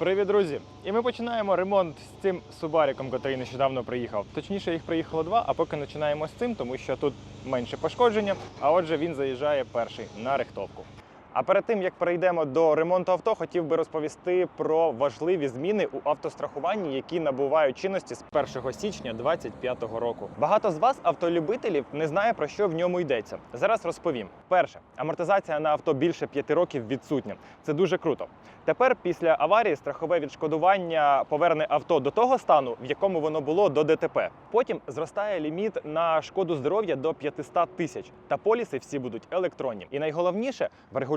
Привіт, друзі! І ми починаємо ремонт з цим субариком, який нещодавно приїхав. Точніше, їх приїхало два, а поки починаємо з цим, тому що тут менше пошкодження. А отже, він заїжджає перший на рихтовку. А перед тим як перейдемо до ремонту авто, хотів би розповісти про важливі зміни у автострахуванні, які набувають чинності з 1 січня 2025 року. Багато з вас, автолюбителів, не знає про що в ньому йдеться. Зараз розповім. Перше, амортизація на авто більше 5 років відсутня. Це дуже круто. Тепер, після аварії, страхове відшкодування поверне авто до того стану, в якому воно було до ДТП. Потім зростає ліміт на шкоду здоров'я до 500 тисяч, та поліси всі будуть електронні. І найголовніше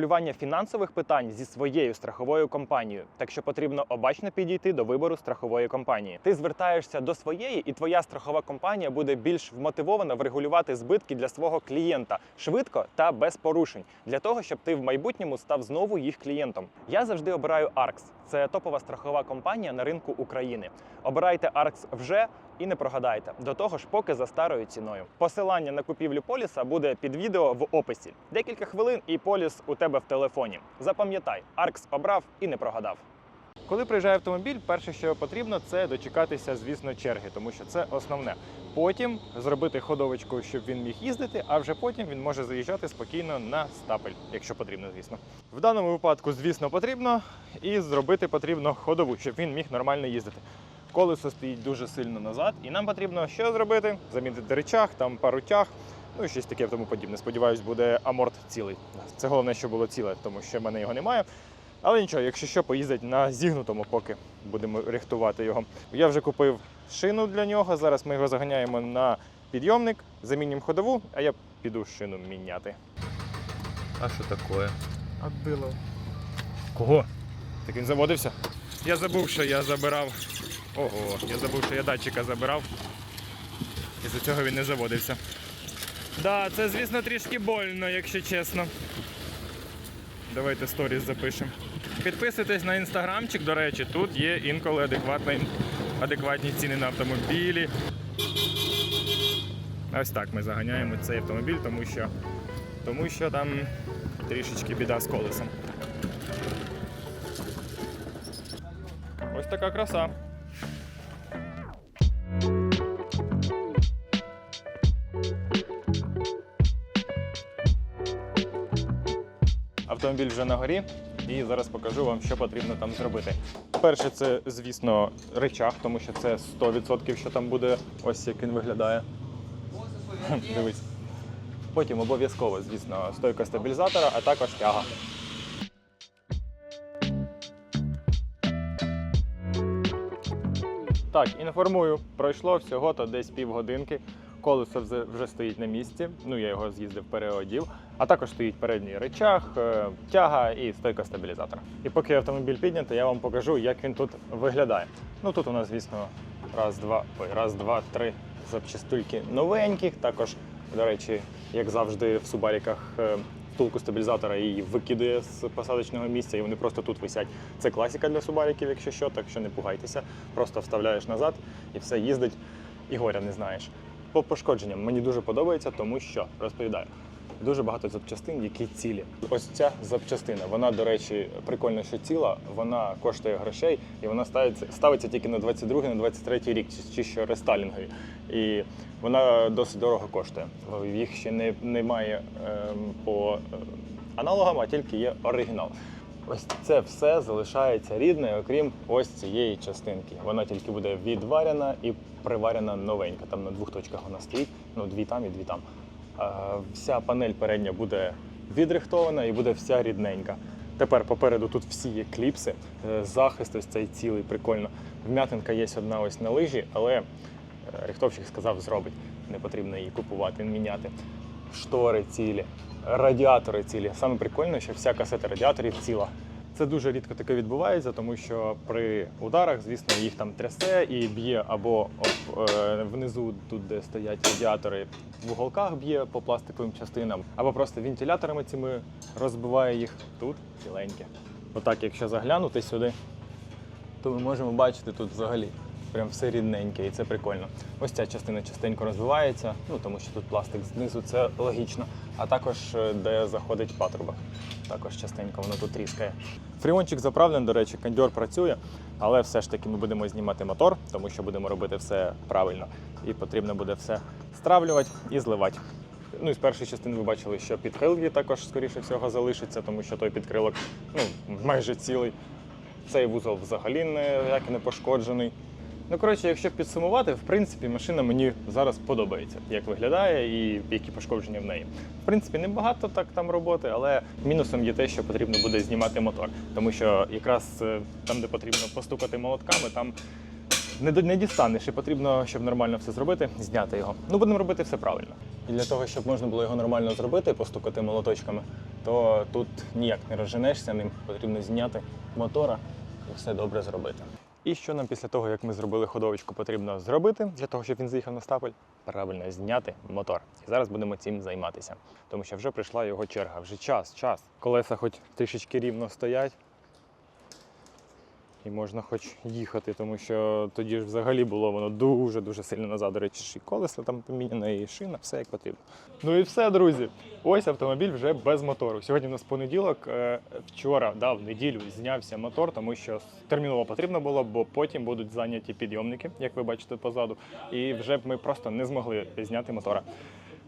врегулювання фінансових питань зі своєю страховою компанією. Так що потрібно обачно підійти до вибору страхової компанії. Ти звертаєшся до своєї, і твоя страхова компанія буде більш вмотивована врегулювати збитки для свого клієнта швидко та без порушень, для того, щоб ти в майбутньому став знову їх клієнтом. Я завжди обираю ARX. Це топова страхова компанія на ринку України. Обирайте Аркс вже і не прогадайте. До того ж, поки за старою ціною. Посилання на купівлю поліса буде під відео в описі. Декілька хвилин і поліс у тебе в телефоні. Запам'ятай, Аркс обрав і не прогадав. Коли приїжджає автомобіль, перше, що потрібно, це дочекатися, звісно, черги, тому що це основне. Потім зробити ходовочку, щоб він міг їздити, а вже потім він може заїжджати спокійно на стапель, якщо потрібно, звісно. В даному випадку, звісно, потрібно, і зробити потрібно ходову, щоб він міг нормально їздити. Колесо стоїть дуже сильно назад, і нам потрібно що зробити? Замінити речах, там пару тяг, ну і щось таке тому подібне. Сподіваюсь, буде аморт цілий. Це головне, що було ціле, тому що в мене його немає. Але нічого, якщо що, поїздить на зігнутому, поки будемо рихтувати його. Я вже купив шину для нього. Зараз ми його заганяємо на підйомник, замінюємо ходову, а я піду шину міняти. А що таке? Отбило. Кого? Так він заводився? Я забув, що я забирав. Ого, я забув, що я датчика забирав. І за цього він не заводився. Да, це, звісно, трішки больно, якщо чесно. Давайте сторіс запишемо. Підписуйтесь на інстаграмчик, до речі, тут є інколи адекватні, адекватні ціни на автомобілі. Ось так ми заганяємо цей автомобіль, тому що, тому що там трішечки біда з колесом. Ось така краса. Автомобіль вже на горі, і зараз покажу вам, що потрібно там зробити. Перше, це, звісно, речах, тому що це 100%, що там буде. Ось як він виглядає. Дивись. Потім обов'язково, звісно, стойка стабілізатора, а також тяга. Так, інформую, пройшло всього-то десь півгодинки. Колесо вже- стоїть на місці. Ну, я його з'їздив, переодів. А також стоїть передній речах, е, тяга і стойка стабілізатора. І поки автомобіль піднятий, я вам покажу, як він тут виглядає. Ну тут у нас, звісно, раз, два, ой, раз, два, три запчастульки новеньких. Також, до речі, як завжди, в субаріках е, втулку стабілізатора її викидує з посадочного місця, і вони просто тут висять. Це класика для субаріків, якщо що, так що не пугайтеся. Просто вставляєш назад і все їздить, і горя не знаєш. По пошкодженням мені дуже подобається, тому що розповідаю. Дуже багато запчастин, які цілі. Ось ця запчастина, вона, до речі, прикольно, що ціла, вона коштує грошей і вона ставиться, ставиться тільки на 22 на 23 рік, чи- що рестайлінгові. І вона досить дорого коштує. Їх ще не, немає ем, по е, аналогам, а тільки є оригінал. Ось це все залишається рідне, окрім ось цієї частинки. Вона тільки буде відварена і приварена новенька. Там на двох точках вона стоїть, ну дві там і дві там. Е, Вся панель передня буде відрихтована і буде вся рідненька. Тепер попереду тут всі є кліпси, е, захист ось цей цілий, прикольно. Вм'ятинка є одна ось на лижі, але е, рихтовщик сказав, зробить. Не потрібно її купувати, міняти. Штори цілі, радіатори цілі. Саме прикольне, що вся касета радіаторів ціла. Це дуже рідко таке відбувається, тому що при ударах, звісно, їх там трясе і б'є або об, е, внизу, тут де стоять радіатори, в уголках б'є по пластиковим частинам, або просто вентиляторами цими розбиває їх. Тут ціленьке. Отак, якщо заглянути сюди, то ми можемо бачити тут взагалі прям все рідненьке, і це прикольно. Ось ця частина частенько розвивається, ну тому що тут пластик знизу, це логічно. А також е, де заходить патрубок. Також частенько воно тут тріскає. Фріончик заправлений, до речі, кондьор працює, але все ж таки ми будемо знімати мотор, тому що будемо робити все правильно. І потрібно буде все стравлювати і зливати. Ну і з першої частини ви бачили, що підкрилки також, скоріше всього, залишиться, тому що той підкрилок ну, майже цілий. Цей вузол взагалі ніяк не пошкоджений. Ну, коротше, якщо підсумувати, в принципі, машина мені зараз подобається, як виглядає і які пошкодження в неї. В принципі, небагато так там роботи, але мінусом є те, що потрібно буде знімати мотор. Тому що якраз е, там, де потрібно постукати молотками, там не, не дістанеш, і потрібно, щоб нормально все зробити, зняти його. Ну, будемо робити все правильно. І для того, щоб можна було його нормально зробити, постукати молоточками, то тут ніяк не розженешся ним, потрібно зняти мотора і все добре зробити. І що нам після того, як ми зробили ходовочку, потрібно зробити для того, щоб він заїхав на стапель? Правильно зняти мотор. І зараз будемо цим займатися. Тому що вже прийшла його черга. Вже час, час. Колеса хоч трішечки рівно стоять. І можна хоч їхати, тому що тоді ж взагалі було воно дуже-дуже сильно назад. До речі, і колеса там поміняно, і шина, все як потрібно. Ну і все, друзі. Ось автомобіль вже без мотору. Сьогодні у нас понеділок. Е, Вчора, да, в неділю знявся мотор, тому що терміново потрібно було, бо потім будуть зайняті підйомники, як ви бачите позаду. І вже ми просто не змогли зняти мотора.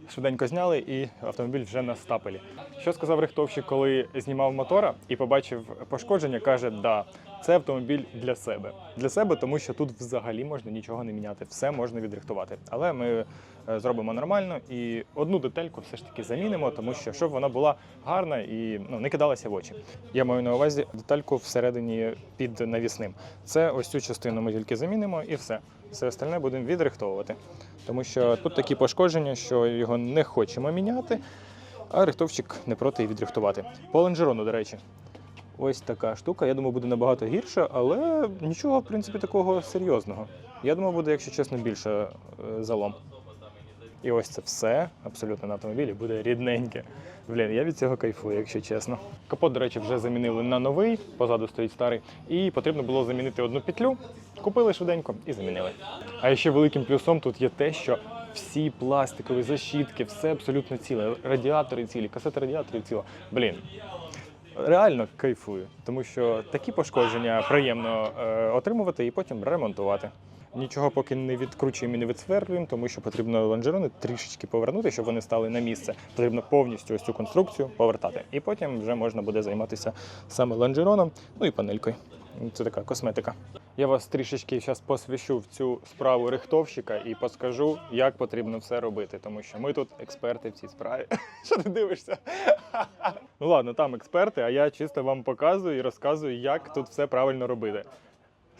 Швиденько зняли, і автомобіль вже на стапелі. Що сказав рихтовщик, коли знімав мотора і побачив пошкодження, каже: да, це автомобіль для себе. Для себе, тому що тут взагалі можна нічого не міняти, все можна відрихтувати. Але ми е, зробимо нормально і одну детальку все ж таки замінимо, тому що щоб вона була гарна і ну, не кидалася в очі. Я маю на увазі детальку всередині під навісним. Це ось цю частину ми тільки замінимо і все. Все остальне будемо відрихтовувати. Тому що тут такі пошкодження, що його не хочемо міняти, а рихтовщик не проти і відрихтувати. По лонжерону, до речі, ось така штука. Я думаю, буде набагато гірше, але нічого, в принципі, такого серйозного. Я думаю, буде, якщо чесно, більше е, залом. І ось це все абсолютно на автомобілі буде рідненьке. Блін, я від цього кайфую, якщо чесно. Капот, до речі, вже замінили на новий, позаду стоїть старий. І потрібно було замінити одну петлю. Купили швиденько і замінили. А ще великим плюсом тут є те, що всі пластикові защітки, все абсолютно ціле. Радіатори цілі, касети радіаторів ціла. Блін, реально кайфую, тому що такі пошкодження приємно е, отримувати і потім ремонтувати. Нічого поки не відкручуємо і не відсверлюємо, тому що потрібно лонжерони трішечки повернути, щоб вони стали на місце. Потрібно повністю ось цю конструкцію повертати. І потім вже можна буде займатися саме лонжероном, ну і панелькою. Це така косметика. Я вас трішечки зараз посвящу в цю справу рихтовщика і поскажу, як потрібно все робити, тому що ми тут експерти в цій справі. Що ти дивишся? Ну ладно, там експерти, а я чисто вам показую і розказую, як тут все правильно робити.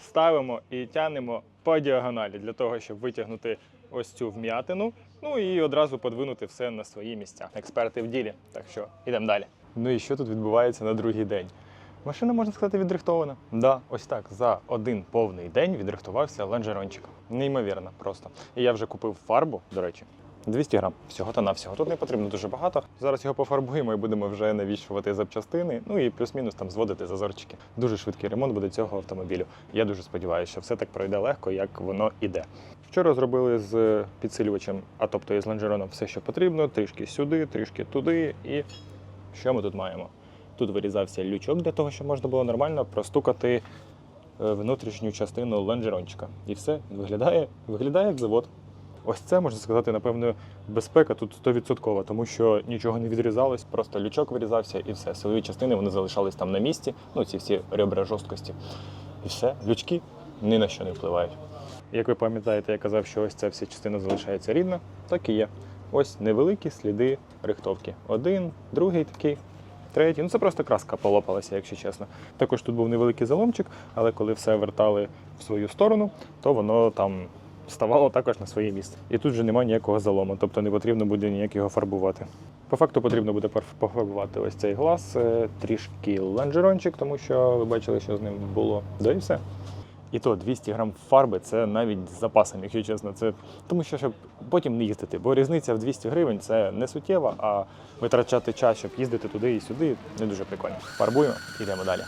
Ставимо і тянемо по діагоналі для того, щоб витягнути ось цю вм'ятину, ну і одразу подвинути все на свої місця. Експерти в ділі. Так що йдемо далі. Ну і що тут відбувається на другий день? Машина, можна сказати, відрихтована. Да, ось так. За один повний день відрихтувався лонжерончик. Неймовірно, просто. І я вже купив фарбу, до речі. 200 грам всього та навсього. Тут не потрібно дуже багато. Зараз його пофарбуємо і будемо вже навішувати запчастини. Ну і плюс-мінус там зводити зазорчики. Дуже швидкий ремонт буде цього автомобілю. Я дуже сподіваюся, що все так пройде легко, як воно іде. Вчора зробили з підсилювачем, а тобто із лонжероном все, що потрібно, трішки сюди, трішки туди. І що ми тут маємо? Тут вирізався лючок для того, щоб можна було нормально простукати е, внутрішню частину лонжерончика. І все виглядає, виглядає як завод. Ось це можна сказати, напевно, безпека тут 100%, тому що нічого не відрізалось, просто лючок вирізався і все. Силові частини вони залишались там на місці, ну ці всі ребра жорсткості. І все, лючки ні на що не впливають. Як ви пам'ятаєте, я казав, що ось ця вся частина залишається рідна, так і є. Ось невеликі сліди рихтовки. Один, другий такий, третій. Ну це просто краска полопалася, якщо чесно. Також тут був невеликий заломчик, але коли все вертали в свою сторону, то воно там ставало також на своє місце. І тут вже немає ніякого залому, тобто не потрібно буде ніяк його фарбувати. По факту потрібно буде пофарбувати ось цей глаз, е, трішки ланжерончик, тому що ви бачили, що з ним було. Да і все. І то 200 грам фарби це навіть з запасом, якщо чесно. Це тому, що щоб потім не їздити, бо різниця в 200 гривень це не суттєва, а витрачати час, щоб їздити туди і сюди, не дуже прикольно. Фарбуємо, йдемо далі.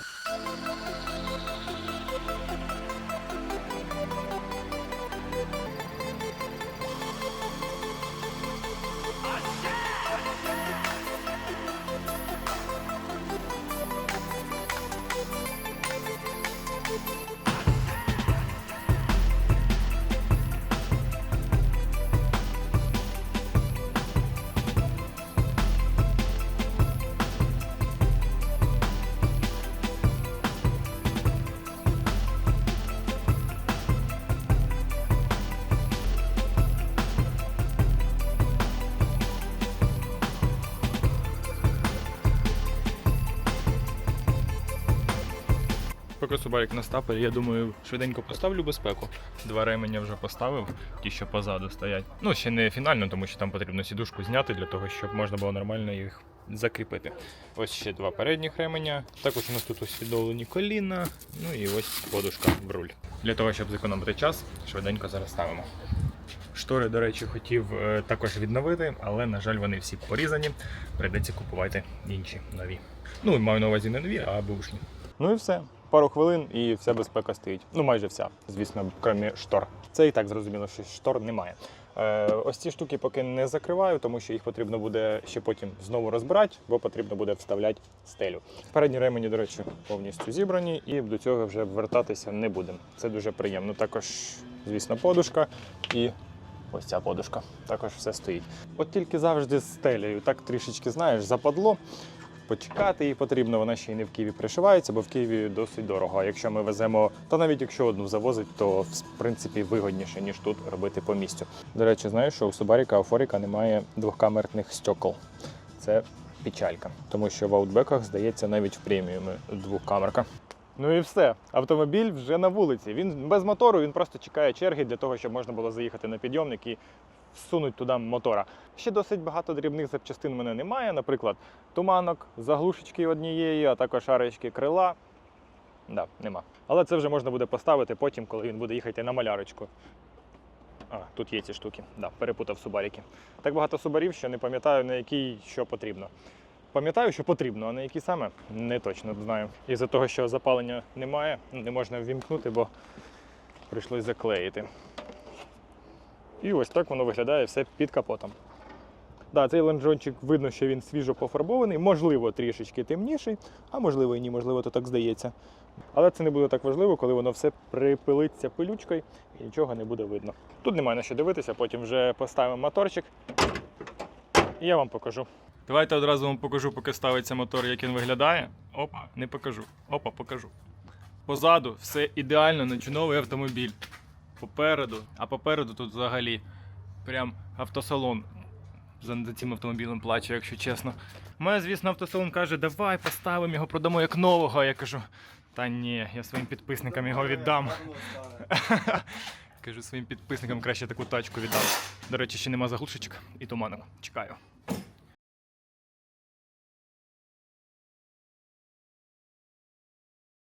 Субарик на стапелі, я думаю, швиденько поставлю безпеку. Два ременя вже поставив, ті, що позаду стоять. Ну, ще не фінально, тому що там потрібно сідушку зняти для того, щоб можна було нормально їх закріпити. Ось ще два передніх ременя. Також у нас тут усвідомлені коліна, ну і ось подушка в руль. Для того, щоб зекономити час, швиденько зараз ставимо. Штори, до речі, хотів е, також відновити, але, на жаль, вони всі порізані. Прийдеться купувати інші нові. Ну, маю на увазі не нові, а бушні. Ну і все. Пару хвилин і вся безпека стоїть. Ну, майже вся, звісно, крім штор. Це і так зрозуміло, що штор немає. Е, ось ці штуки поки не закриваю, тому що їх потрібно буде ще потім знову розбирати, бо потрібно буде вставляти стелю. Передні ремені, до речі, повністю зібрані, і до цього вже вертатися не будемо. Це дуже приємно. Також, звісно, подушка і ось ця подушка. Також все стоїть. От тільки завжди з стелею, так трішечки знаєш, западло. Почекати її потрібно, вона ще й не в Києві пришивається, бо в Києві досить дорого. А якщо ми веземо, та навіть якщо одну завозить, то в принципі вигодніше, ніж тут робити по місцю. До речі, знаєш, що у Субаріка Афоріка немає двохкамерних стекол. Це печалька, тому що в аутбеках здається навіть в преміумі двохкамерка. Ну і все. Автомобіль вже на вулиці. Він без мотору, він просто чекає черги для того, щоб можна було заїхати на підйомник і всунуть туди мотора. Ще досить багато дрібних запчастин в мене немає. Наприклад, туманок, заглушечки однієї, а також арочки крила. Да, нема. Але це вже можна буде поставити потім, коли він буде їхати на малярочку. А, тут є ці штуки. Да, перепутав субаріки. Так багато субарів, що не пам'ятаю, на який що потрібно. Пам'ятаю, що потрібно, а на які саме не точно знаю. Із-за того, що запалення немає, не можна ввімкнути, бо прийшлось заклеїти. І ось так воно виглядає все під капотом. Да, цей ланжончик видно, що він свіжо пофарбований, можливо, трішечки темніший, а можливо і ні, можливо, то так здається. Але це не буде так важливо, коли воно все припилиться пилючкою і нічого не буде видно. Тут немає на що дивитися, потім вже поставимо моторчик і я вам покажу. Давайте одразу вам покажу, поки ставиться мотор, як він виглядає. Опа, не покажу. Опа, покажу. Позаду все ідеально на чудовий автомобіль. Попереду, а попереду тут взагалі прям автосалон за цим автомобілем плаче, якщо чесно. Мене, звісно, автосалон каже, давай поставимо його, продамо як нового. Я кажу, та ні, я своїм підписникам його віддам. Кажу, своїм підписникам краще таку тачку віддам. До речі, ще нема заглушечок і туманок. Чекаю.